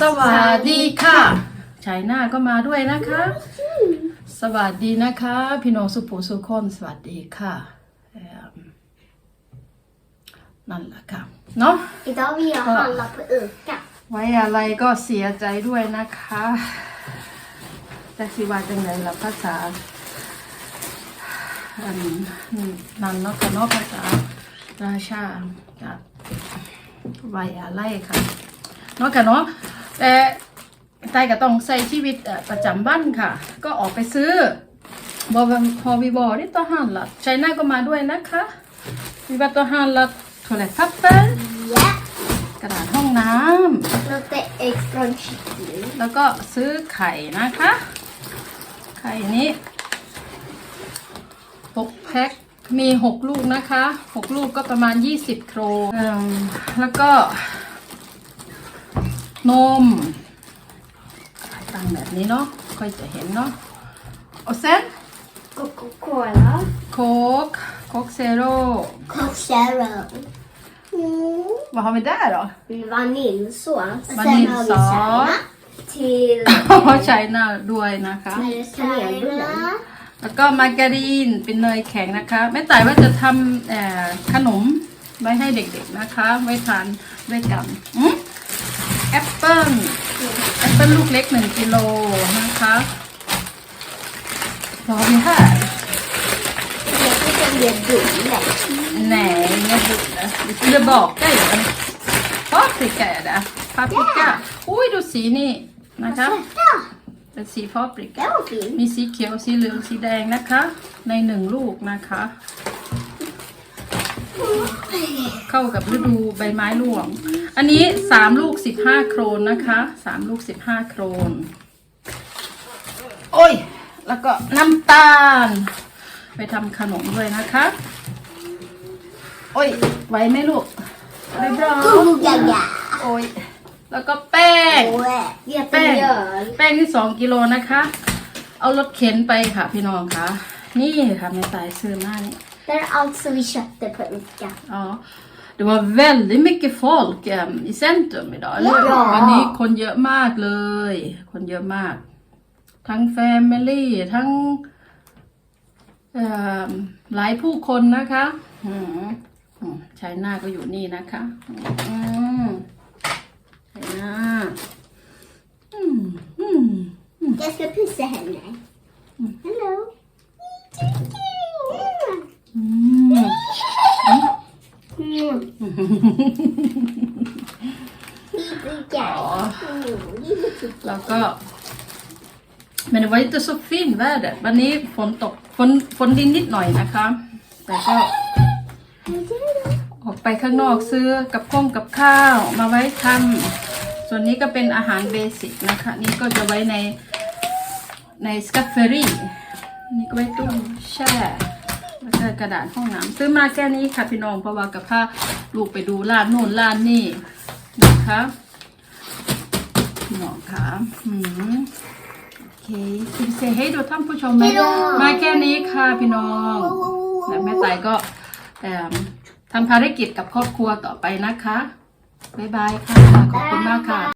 สวัสดีค่ะชายหน้าก็มาด้วยนะคะ สวัสดีนะคะ พี่น้องสุภูสุคนสวัสดีค่ะเอิ่มนั่นแหละค่ะเนาะ Idag vill jag handla på ICA. ไว้อะไรก็เสียใจด้วยนะคะแต่สิว่าจังไงล่ะภาษาอันนั่นเนาะค่ะเนาะภาษาราชาจะไว้อะไรค่ะเนาะค่ะเนาะ แต่ใจก็ต้องใช้ชีวิตเอ่อประจำวันค่ะ ก็ออกไปซื้อบอพอวีบอที่ตัวหันละใช้หน้าก็มาด้วยนะคะมีบัตตัวหันละโทรศัพท์ Ja. กระดาษห้องน้ำ Lite ägg från kyckling. แล้วก็ซื้อไข่นะคะ ไข่นี้หกแพ็คมีหกลูกนะคะหกลูกก็ประมาณยี่สิบโครเอิ่มแล้วก็ นมตั้งแบบนี้เนาะค่อยจะเห็นเนาะเอาเส้น Coca-Cola. โค้กโค้กเซโร่ Coke Zero. Mm. Vad har vi där då? Vaniljsås. Och Vaniljsås. sen har vi Till ใช้หน้าด้วยนะคะ kanelbullar. แล้วก็มาการีนเป็นเนยแข็งนะคะแม่ต่ายว่าจะทำเอ่อขนมไว้ให้เด็กๆนะคะ ไว้ทานด้วยกันอืม แอปเปิ้ลแอปเปิ้ลลูกเล็กหนึ่งกิโลนะคะพร้อมค่ะ Jag tycker det är dubbelt. ไหนเนี่ยบุกนะดิฉันจะบอกได้เหรอปาปริก้าดะปาปริก้าอุ้ยดูสีนี่นะคะ Söta. เป็นสีปาปริก้า Det var fint. มีสีเขียวสีเหลืองสีแดงนะคะ ในหนึ่งลูกนะคะ เข้ากับฤดูใบไม้ร่วง อันนี้สามลูกสิบห้าโครนนะคะสามลูกสิบห้าโครน โอ้ย แล้วก็น้ำตาล ไปทำขนมด้วยนะคะ โอ้ย ไหวไหมลูกเรียบร้อย Guggaga. โอ้ย แล้วก็แป้ง Vet แป้ง mjöl. แป้งที่สองกิโลนะคะ เอารถเข็นไปค่ะพี่น้องค่ะ นี่ค่ะแม่สายซื้อมานี่ Det är allt som vi köpte på ICA. Ja. Det var väldigt mycket folk em, i centrum idag, eller hur? ja. วันนี้คนเยอะมากเลย คนเยอะมาก ทั้งแฟมิลี่ทั้งเอิ่มหลายผู้คนนะคะอืมอืมชายหน้าก็อยู่นี่นะคะอืมชายหน้าอืมอืม Jag ska pussa henne. Hello. Ja. Lite แล้วก็ men det var inte så fint väder วันนี้ฝนตกฝนฝนดินนิดหน่อยนะคะ แต่ก็ ออกไปข้างนอกซื้อกับข้องกับข้าวมาไว้ทำส่วนนี้ก็เป็นอาหารเบสิกนะคะ นี่ก็จะไว้ในในสกัฟเฟอรี่นี่ก็ไว้ตู้แช่ แล้วก็กระดาษห้องน้ำซื้อมาแค่นี้ค่ะพี่น้องเพราะว่ากับพาลูกไปดูร้านโน่นร้านนี่นะคะพี่น้องค่ะอืมโอเคคุณเซให้ดูท่านผู้ชมไหม Hej då มาแค่นี้ค่ะพี่น้องและแม่ไตก็เอิ่มทำภารกิจกับครอบครัวต่อไปนะคะ บ๊ายบายค่ะ ขอบคุณมากค่ะ